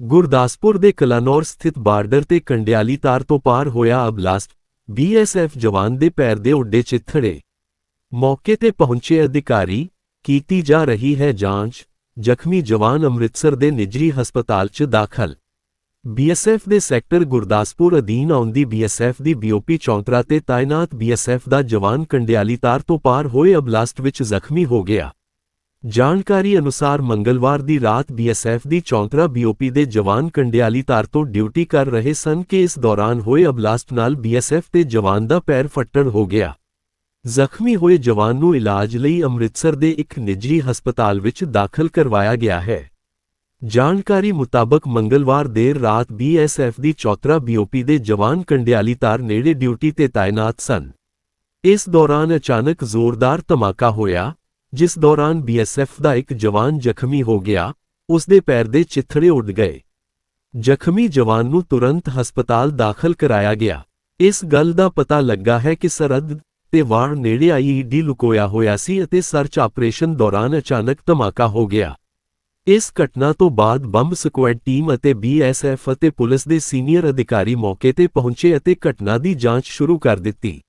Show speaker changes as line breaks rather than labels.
ਗੁਰਦਾਸਪੁਰ ਦੇ ਕਲਾਨੌਰ ਸਥਿਤ ਬਾਰਡਰ ਤੇ ਕੰਡਿਆਲੀ ਤਾਰ ਤੋਂ ਪਾਰ ਹੋਇਆ ਅਬਲਾਸਟ ਬੀਐਸਐਫ ਜਵਾਨ ਦੇ ਪੈਰ ਦੇ ਉੱਡੇ ਚਿੱਥੜੇ। ਮੌਕੇ ਤੇ ਪਹੁੰਚੇ ਅਧਿਕਾਰੀ, ਕੀਤੀ ਜਾ ਰਹੀ ਹੈ ਜਾਂਚ, ਜ਼ਖਮੀ ਜਵਾਨ ਅੰਮ੍ਰਿਤਸਰ ਦੇ ਨਿੱਜੀ ਹਸਪਤਾਲ 'ਚ ਦਾਖਲ। ਬੀਐਸਐਫ ਦੇ ਸੈਕਟਰ ਗੁਰਦਾਸਪੁਰ ਅਧੀਨ ਆਉਂਦੀ ਬੀਐਸਐਫ ਦੀ ਬੀਓਪੀ ਚੌਂਤਰਾ ਤੇ ਤਾਇਨਾਤ ਬੀਐਸਐਫ ਦਾ ਜਵਾਨ ਕੰਡਿਆਲੀ ਤਾਰ ਤੋਂ ਪਾਰ ਹੋਏ ਅਬਲਾਸਟ ਵਿੱਚ ਜ਼ਖਮੀ ਹੋ ਗਿਆ। ਜਾਣਕਾਰੀ ਅਨੁਸਾਰ ਮੰਗਲਵਾਰ ਦੀ ਰਾਤ ਬੀਐਸਐਫ ਦੀ ਚੌਂਤਰਾ ਬੀਓਪੀ ਦੇ ਜਵਾਨ ਕੰਡਿਆਲੀ ਤਾਰ ਤੋਂ ਡਿਊਟੀ ਕਰ ਰਹੇ ਸਨ ਕਿ ਇਸ ਦੌਰਾਨ ਹੋਏ ਅਬਲਾਸਟ ਨਾਲ ਬੀਐਸਐਫ ਦੇ ਜਵਾਨ ਦਾ ਪੈਰ ਫੱਟੜ ਹੋ ਗਿਆ। ਜ਼ਖਮੀ ਹੋਏ ਜਵਾਨ ਨੂੰ ਇਲਾਜ ਲਈ ਅੰਮ੍ਰਿਤਸਰ ਦੇ ਇੱਕ ਨਿੱਜੀ ਹਸਪਤਾਲ ਵਿੱਚ ਦਾਖਲ ਕਰਵਾਇਆ ਗਿਆ ਹੈ। ਜਾਣਕਾਰੀ ਮੁਤਾਬਕ ਮੰਗਲਵਾਰ ਦੇਰ ਰਾਤ ਬੀਐਸਐਫ ਦੀ ਚੌਤਰਾ ਬੀਓਪੀ ਦੇ ਜਵਾਨ ਕੰਡਿਆਲੀ ਤਾਰ ਨੇੜੇ ਡਿਊਟੀ ਤੇ ਤਾਇਨਾਤ ਸਨ। ਇਸ ਦੌਰਾਨ ਅਚਾਨਕ ਜ਼ੋਰਦਾਰ ਧਮਾਕਾ ਹੋਇਆ ਜਿਸ ਦੌਰਾਨ ਬੀਐਸਐਫ ਦਾ ਇੱਕ ਜਵਾਨ ਜ਼ਖਮੀ ਹੋ ਗਿਆ ਉਸ ਦੇ ਪੈਰ ਦੇ ਚਿੱਥੜੇ ਉੱਡ ਗਏ। ਜ਼ਖਮੀ ਜਵਾਨ ਨੂੰ ਤੁਰੰਤ ਹਸਪਤਾਲ ਦਾਖਲ ਕਰਾਇਆ ਗਿਆ। ਇਸ ਗੱਲ ਦਾ ਪਤਾ ਲੱਗਾ ਹੈ ਕਿ ਸਰਹੱਦ ਤੇ ਵਾਰ ਨੇੜੇ ਆਈਈਡੀ ਲੁਕੋਇਆ ਹੋਇਆ ਸੀ ਅਤੇ ਸਰਚ ਆਪਰੇਸ਼ਨ ਦੌਰਾਨ ਅਚਾਨਕ ਧਮਾਕਾ ਹੋ ਗਿਆ। ਇਸ ਘਟਨਾ ਤੋਂ ਬਾਅਦ ਬੰਬ ਸਕੁਐਡ ਟੀਮ ਅਤੇ ਬੀਐਸਐਫ ਅਤੇ ਪੁਲਿਸ ਦੇ ਸੀਨੀਅਰ ਅਧਿਕਾਰੀ ਮੌਕੇ ਤੇ ਪਹੁੰਚੇ ਅਤੇ ਘਟਨਾ ਦੀ ਜਾਂਚ ਸ਼ੁਰੂ ਕਰ ਦਿੱਤੀ।